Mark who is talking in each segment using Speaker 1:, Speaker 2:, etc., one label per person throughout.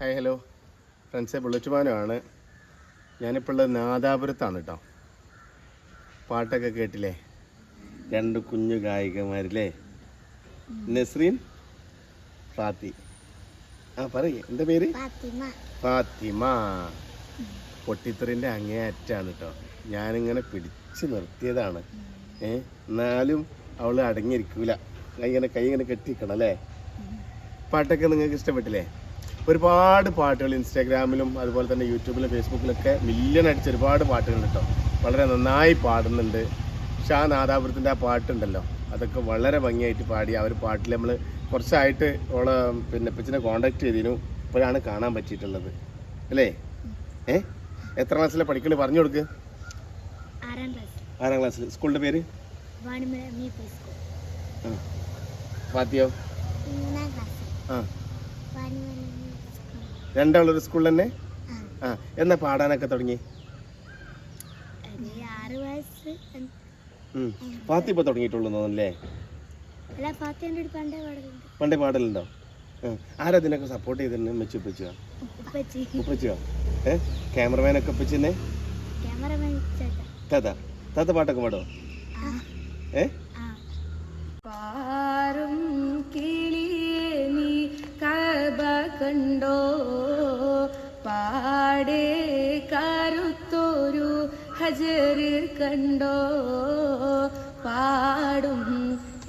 Speaker 1: Hi hello. ഫ്രണ്ട്സെ ബുള്ളറ്റുമാനുമാണ്. ഞാനിപ്പോൾ ഉള്ളത് നാദാപുരത്താണ് കേട്ടോ പാട്ടൊക്കെ കേട്ടില്ലേ? രണ്ട് കുഞ്ഞു ഗായികമാരില്ലേ? നസ്രീൻ ഫാത്തി. ആ പറയ്. എന്താ പേര്?
Speaker 2: ഫാത്തിമ.
Speaker 1: പൊട്ടിത്തെറിന്റെ അങ്ങേയറ്റാണ് കേട്ടോ ഞാനിങ്ങനെ പിടിച്ചു നിർത്തിയതാണ്. ഏ എന്നാലും അവൾ അടങ്ങിയിരിക്കൂല. ഇങ്ങനെ കൈ ഇങ്ങനെ കെട്ടിക്കണം അല്ലേ? പാട്ടൊക്കെ നിങ്ങൾക്ക് ഇഷ്ടപ്പെട്ടില്ലേ? ഒരുപാട് പാട്ടുകൾ ഇൻസ്റ്റാഗ്രാമിലും അതുപോലെ തന്നെ യൂട്യൂബിലും ഫേസ്ബുക്കിലൊക്കെ മില്യൺ അടിച്ച ഒരുപാട് പാട്ടുകൾ കേട്ടോ വളരെ നന്നായി പാടുന്നുണ്ട്. ഷാ നാദാപുരത്തിന്റെ ആ പാട്ടുണ്ടല്ലോ. അതൊക്കെ വളരെ ഭംഗിയായിട്ട് പാടി. ആ ഒരു പാട്ടിൽ നമ്മൾ കുറച്ചായിട്ട് ഓളെ പിന്നെ പിച്ചിനെ കോണ്ടാക്ട് ചെയ്തിരുന്നു ഇപ്പോഴാണ് കാണാൻ പറ്റിയിട്ടുള്ളത്. അല്ലേ? ഏ? എത്ര ക്ലാസ്സിലെ പഠിക്കണ? പറഞ്ഞു കൊടുക്ക്.
Speaker 2: ആറാം ക്ലാസ്.
Speaker 1: ആറാം ക്ലാസ്സിൽ സ്കൂളിന്റെ പേര്? ആ. ഫാത്തിയോ? രണ്ടാളൊരു സ്കൂളിൽ തന്നെ?
Speaker 2: ആ.
Speaker 1: എന്നാ പാടാനൊക്കെ തുടങ്ങി. ഫാത്തി ഇപ്പൊ തുടങ്ങിയിട്ടുള്ളൂ തോന്നുന്നല്ലേ
Speaker 2: അല്ല? പണ്ടേ പാടലുണ്ട്.
Speaker 1: ആരാ ഇതിനൊക്കെ സപ്പോർട്ട് ചെയ്തിരുന്നു മെച്ചു ഉപ്പച്ചുക
Speaker 2: ഉപ്പച്ചി.
Speaker 1: ഉപ്പച്ചുക ഏ ക്യാമറമാനൊക്കെ ഉപ്പച്ചിന്നെ
Speaker 2: ക്യാമറമാൻ ചേട്ടാ.
Speaker 1: താത്ത താത്ത പാട്ടൊക്കെ പാടോ
Speaker 2: ആ.
Speaker 1: ഏ?
Speaker 3: പാറും കിളിയേ നീ കബ കണ്ടോ? പാടേ കരുത്തൊരു ഹജർ കണ്ടോ? പാടും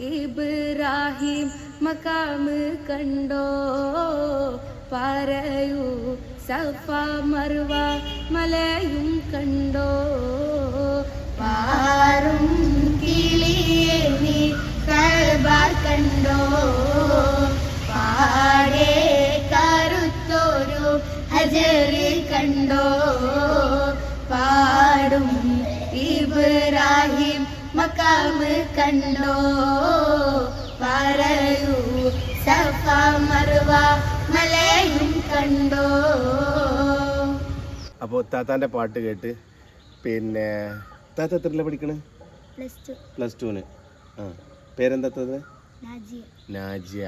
Speaker 3: ഇബ്രാഹിം മക്കാമ് കണ്ടോ? പറയൂ സഫ മർവ മലയും കണ്ടോ? പാറും മക്കാമ് കണ്ടോ? പറയൂ സഫ മർവ മലയും കണ്ടോ?
Speaker 1: അപ്പോൾ താത്താന്റെ പാട്ട് കേട്ട് പിന്നെ താത്ത എത്രയിലാണ് പഠിക്കണേ?
Speaker 2: പ്ലസ് ടു
Speaker 1: പ്ലസ് ടുവിന് ആ പേരെന്താത്തത്
Speaker 2: നാജിയ.
Speaker 1: നാജിയ.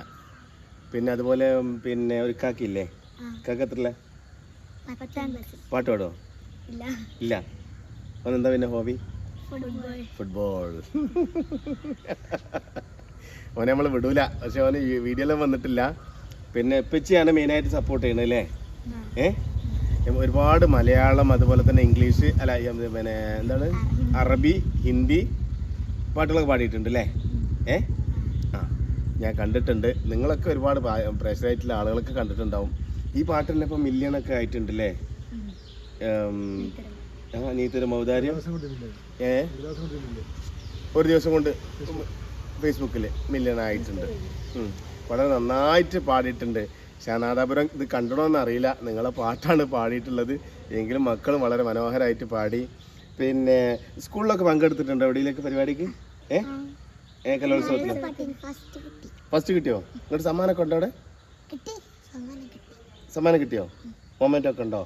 Speaker 1: പിന്നെ അതുപോലെ പിന്നെ ഒരു കാക്കില്ലേ കാക്ക എത്രയില്ല പാട്ട് പാടോ
Speaker 2: ഇല്ല.
Speaker 1: ഇല്ല. അതെന്താ പിന്നെ ഹോബി?
Speaker 2: ഫുട്ബോൾ.
Speaker 1: ഓനെ നമ്മൾ വിടൂല. പക്ഷെ ഓന് ഈ വീഡിയോയിലും വന്നിട്ടില്ല. പിന്നെ ഇപ്പച്ചിയാണ് മെയിനായിട്ട് സപ്പോർട്ട് ചെയ്യണത് അല്ലേ? ഏ? ഒരുപാട് മലയാളം അതുപോലെ തന്നെ ഇംഗ്ലീഷ് അല്ല പിന്നെ എന്താണ്? അറബി ഹിന്ദി പാട്ടുകളൊക്കെ പാടിയിട്ടുണ്ട് അല്ലേ? ഏ? ആ ഞാൻ കണ്ടിട്ടുണ്ട്. നിങ്ങളൊക്കെ ഒരുപാട് പ്രഷറായിട്ടുള്ള ആളുകളൊക്കെ കണ്ടിട്ടുണ്ടാവും. ഈ പാട്ടിനെ തന്നെ ഇപ്പം മില്യൺ ഒക്കെ ആയിട്ടുണ്ട് അല്ലേ? നീത്തൊരു മൗദാര്യം. ഏ? ഒരു ദിവസം കൊണ്ട് ഫേസ്ബുക്കിൽ മില്യൺ ആയിട്ടുണ്ട്. വളരെ നന്നായിട്ട് പാടിയിട്ടുണ്ട്. ശാനാദാപുരം ഇത് കണ്ടണമെന്ന് അറിയില്ല. നിങ്ങളെ പാട്ടാണ് പാടിയിട്ടുള്ളത്. എങ്കിലും മക്കളും വളരെ മനോഹരമായിട്ട് പാടി. പിന്നെ സ്കൂളിലൊക്കെ പങ്കെടുത്തിട്ടുണ്ട്? എവിടെയിലേക്ക് പരിപാടിക്ക്? ഏ? ഏ കലോത്സവത്തിൽ
Speaker 2: ഫസ്റ്റ് കിട്ടി
Speaker 1: ഫസ്റ്റ് കിട്ടിയോ? എന്നിട്ട് സമ്മാനമൊക്കെ ഉണ്ടോ അവിടെ?
Speaker 2: കിട്ടി. സമ്മാനം കിട്ടി.
Speaker 1: സമ്മാനം കിട്ടിയോ? മൊമെന്റ് ഒക്കെ ഉണ്ടോ?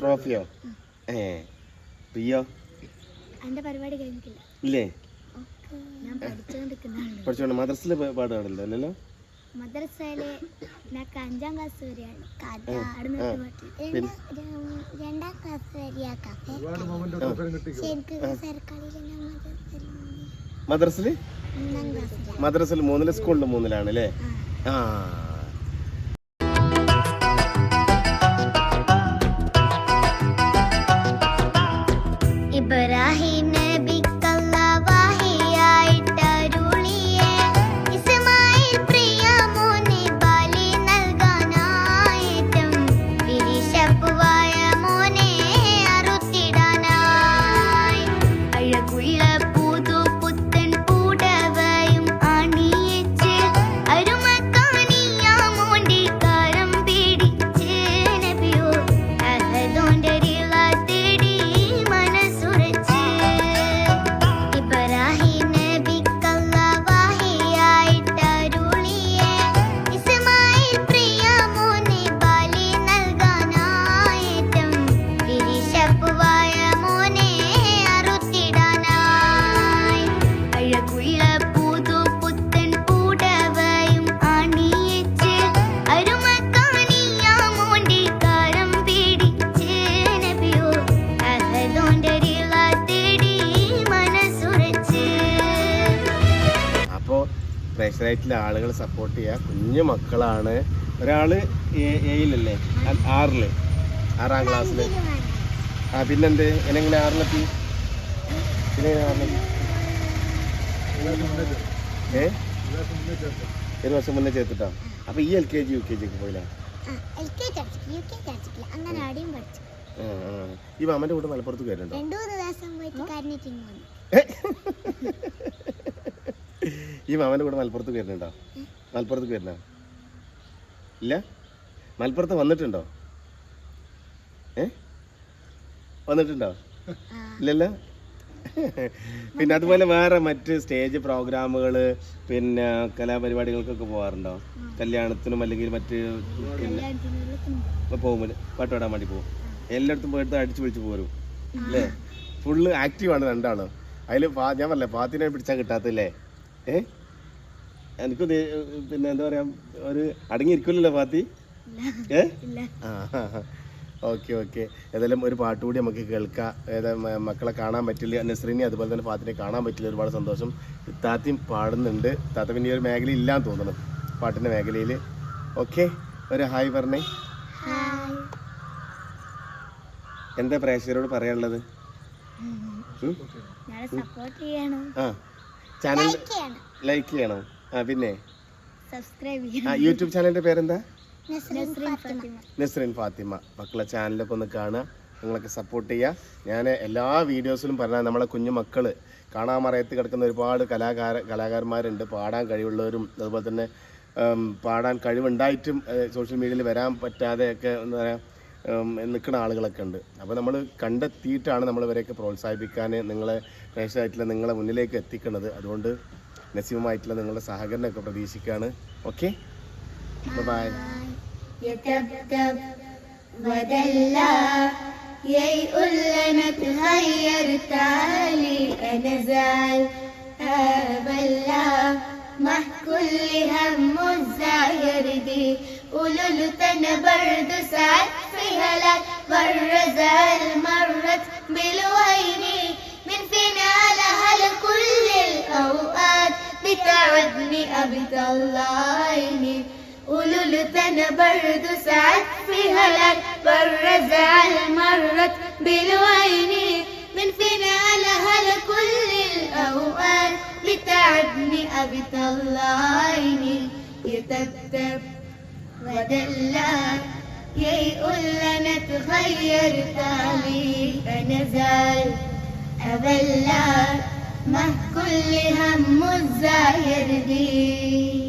Speaker 1: ട്രോഫിയോ? ഏ പ്രിയോ
Speaker 2: എന്റെ പരിപാടി കഴിഞ്ഞിട്ടില്ല.
Speaker 1: ഇല്ലേ? പഠിച്ചോണ്ട് മദ്രസിൽ പാടുകയാണല്ലോ അല്ലല്ലോ?
Speaker 2: മദ്രസയിലെ ഞാൻ അഞ്ചാം ക്ലാസ് വരെയാണ്. കഥ
Speaker 1: ആ. പിന്നെ?
Speaker 2: രണ്ടാം ക്ലാസ് വരെയാക്കാം.
Speaker 1: മദ്രസിൽ? മദ്രസിൽ മൂന്നിൽ സ്കൂളിൽ മൂന്നിലാണ് അല്ലേ? ആ. പ്രഷറായിട്ടുള്ള ആളുകൾ സപ്പോർട്ട് ചെയ്യുക കുഞ്ഞു മക്കളാണ്. ഒരാൾ ഏയിലല്ലേ? ആറിൽ. ആറാം ക്ലാസ്സിൽ ആ പിന്നെന്ത്? എന്നെങ്ങനെ ആറിലെത്തി? പിന്നെ ആറിലെത്തി? ഏ? ഒരു വർഷം മുന്നേ ചേർത്തിട്ടോ? അപ്പൊ ഈ L K G U K G ഒക്കെ പോയില്ല? ഈ മാമന്റെ കൂടെ മലപ്പുറത്ത് കയറുന്നുണ്ടോ
Speaker 2: രണ്ടു ദിവസം പോയിട്ട്
Speaker 1: ഈ മാമന്റെ കൂടെ മലപ്പുറത്ത് വരുന്നുണ്ടോ മലപ്പുറത്ത് വരുന്ന? ഇല്ല? മലപ്പുറത്ത് വന്നിട്ടുണ്ടോ? ഏ? വന്നിട്ടുണ്ടോ? ഇല്ലല്ലോ? പിന്നെ അതുപോലെ വേറെ മറ്റ് സ്റ്റേജ് പ്രോഗ്രാമുകൾ പിന്നെ കലാപരിപാടികൾക്കൊക്കെ പോകാറുണ്ടോ കല്യാണത്തിനും അല്ലെങ്കിൽ മറ്റ് പോകുമ്പോൾ പാട്ട് പാടാൻ വേണ്ടി പോകും എല്ലായിടത്തും പോയിട്ട് അടിച്ചു പിടിച്ച് പോരും. അല്ലേ ഫുള്ള് ആക്റ്റീവാണ് രണ്ടാളും. അതിൽ ഞാൻ പറഞ്ഞില്ലേ പാത്തിനെ പിടിച്ചാൽ കിട്ടാത്തല്ലേ? ഏ? എനിക്ക് പിന്നെ എന്താ പറയാ ഒരു അടങ്ങിയിരിക്കില്ലല്ലോ പാത്തി? ഏ? ആ ഓക്കെ ഓക്കെ. ഏതായാലും ഒരു പാട്ട് കൂടി നമുക്ക് കേൾക്കാം. ഏതായാലും മക്കളെ കാണാൻ പറ്റില്ല നസ്രീനെ അതുപോലെ തന്നെ പാത്തിനെ കാണാൻ പറ്റില്ല ഒരുപാട് സന്തോഷം. താത്തിയും പാടുന്നുണ്ട്. താത്ത പിന്നെ ഒരു മേഖല ഇല്ലാന്ന് തോന്നുന്നു. പാട്ടിന്റെ മേഖലയിൽ. ഓക്കെ ഒരു ഹായ് പറഞ്ഞേ. എന്താ പ്രേക്ഷകരോട് പറയാനുള്ളത്? ആ. ചാനൽ
Speaker 2: ലൈക്ക് ചെയ്യണം.
Speaker 1: ലൈക്ക് ചെയ്യണം. ആ പിന്നെ?
Speaker 2: സബ്സ്ക്രൈബ്
Speaker 1: ആ യൂട്യൂബ് ചാനലിന്റെ പേരെന്താ?
Speaker 2: നസ്രീൻ ഫാത്തിമ
Speaker 1: നസ്രീൻ ഫാത്തിമ മക്കളെ ചാനലൊക്കെ ഒന്ന് കാണുക. നിങ്ങളൊക്കെ സപ്പോർട്ട് ചെയ്യുക. ഞാൻ എല്ലാ വീഡിയോസിലും പറഞ്ഞാൽ നമ്മളെ കുഞ്ഞു മക്കൾ കാണാൻ മറയത്ത് കിടക്കുന്ന ഒരുപാട് കലാകാര കലാകാരന്മാരുണ്ട്. പാടാൻ കഴിവുള്ളവരും അതുപോലെ തന്നെ പാടാൻ കഴിവുണ്ടായിട്ടും സോഷ്യൽ മീഡിയയിൽ വരാൻ പറ്റാതെയൊക്കെ എന്താ പറയുക നിൽക്കുന്ന ആളുകളൊക്കെ ഉണ്ട് അപ്പോൾ നമ്മൾ കണ്ടെത്തിയിട്ടാണ് നമ്മൾ ഇവരെയൊക്കെ പ്രോത്സാഹിപ്പിക്കാൻ നിങ്ങളെ പ്രേക്ഷകരായിട്ടുള്ള നിങ്ങളെ മുന്നിലേക്ക് എത്തിക്കുന്നത് അതുകൊണ്ട് നസീമുമായിട്ടുള്ള നിങ്ങളുടെ സഹകരണമൊക്കെ പ്രതീക്ഷിക്കുകയാണ് ഓക്കെ ബൈ
Speaker 3: يتبتب ودلع ييقول لنا تغير تعالي انا زعل ابلع مع كل هم الزعير دي قلولتنا برد سعد في هلاك مر زال مرت بالويني من فينا لها لكل الأوقات بتعبني أبد الله قلولتنا برد سعد في هلاك مر زال مرت بالويني من فينا لها لكل الأوقات بتعبني أبد الله يتتبع ودلال يقول أنا اتغيرت عليه فنزل أبلال ما كل هم الزاير بيه